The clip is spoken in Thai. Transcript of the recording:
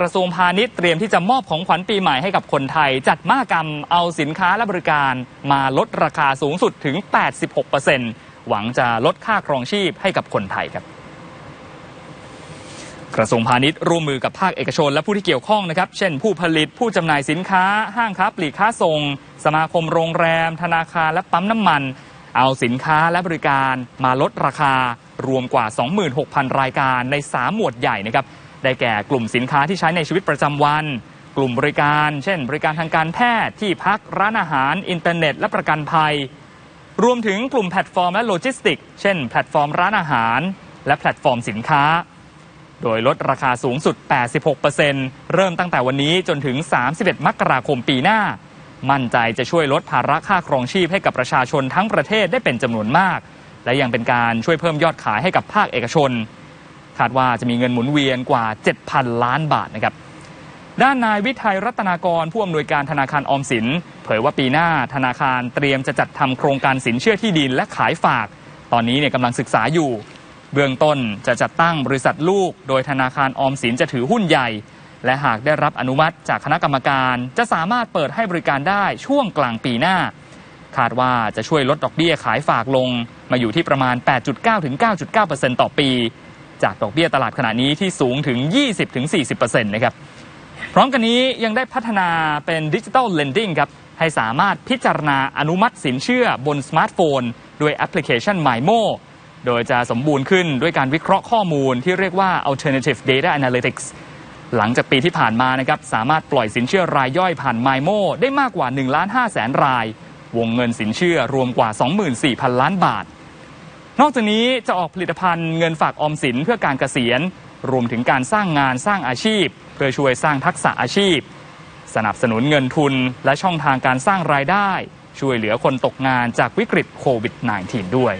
กระทรวงพาณิชย์เตรียมที่จะมอบของขวัญปีใหม่ให้กับคนไทย จัดมหกรรมเอาสินค้าและบริการมาลดราคาสูงสุดถึง 86%หวังจะลดค่าครองชีพให้กับคนไทยครับ กระทรวงพาณิชย์ร่วมมือกับภาคเอกชนและผู้ที่เกี่ยวข้องนะครับ เช่น ผู้ผลิตผู้จำหน่ายสินค้า ห้างค้าปลีกค้าส่ง สมาคมโรงแรม ธนาคารและปั๊มน้ำมัน เอาสินค้าและบริการมาลดราคารวมกว่า 26,000 รายการใน 3 หมวดใหญ่นะครับ ได้แก่กลุ่มสินค้าที่ใช้ในชีวิตประจำวัน กลุ่มบริการ เช่น บริการทางการแพทย์ที่พักร้านอาหาร อินเทอร์เน็ต และประกันภัย รวมถึงกลุ่มแพลตฟอร์มและโลจิสติก เช่น แพลตฟอร์มร้านอาหาร และแพลตฟอร์มสินค้า โดยลดราคาสูงสุด 86%เริ่มตั้งแต่วันนี้จนถึง 31 มกราคมปีหน้า มั่นใจจะช่วยลดภาระค่าครองชีพให้กับประชาชนทั้งประเทศได้เป็นจำนวนมาก และยังเป็นการช่วยเพิ่มยอดขายให้กับภาคเอกชน คาดว่าจะมีเงินหมุนเวียนกว่า 7,000 ล้านบาทนะครับด้านนายวิทัยรัตนากร ผู้อำนวยการธนาคารออมสิน เผยว่าปีหน้าธนาคารเตรียมจะจัดทำโครงการสินเชื่อที่ดินและขายฝาก ตอนนี้เนี่ยกำลังศึกษาอยู่ เบื้องต้นจะจัดตั้งบริษัทลูก โดยธนาคารออมสินจะถือหุ้นใหญ่ และหากได้รับอนุมัติจากคณะกรรมการจะสามารถเปิดให้บริการได้ช่วงกลางปีหน้า คาดว่าจะช่วยลดดอกเบี้ยขายฝากลง มาอยู่ที่ประมาณ 8.9ถึง9.9%ต่อปี จากดอกเบี้ยตลาดขณะนี้ที่สูงถึง 20-40%นะครับพร้อมกันนี้ยังได้พัฒนาเป็นดิจิทัลเลนดิ้งครับให้สามารถพิจารณาอนุมัติสินเชื่อบนสมาร์ทโฟนด้วยแอปพลิเคชัน MyMo โดยจะสมบูรณ์ขึ้นด้วยการวิเคราะห์ข้อมูลที่เรียกว่า Alternative Data Analytics หลังจากปีที่ผ่านมานะครับสามารถปล่อยสินเชื่อรายย่อยผ่าน MyMo ได้มากกว่า1ล้าน5แสนราย วงเงินสินเชื่อรวมกว่า 24,000 ล้านบาท นอกจากนี้จะออกผลิตภัณฑ์เงินฝากออมสินเพื่อการเกษียณ รวมถึงการสร้างงานสร้างอาชีพ เพื่อช่วยสร้างทักษะอาชีพ สนับสนุนเงินทุนและช่องทางการสร้างรายได้ ช่วยเหลือคนตกงานจากวิกฤตโควิด -19 ด้วย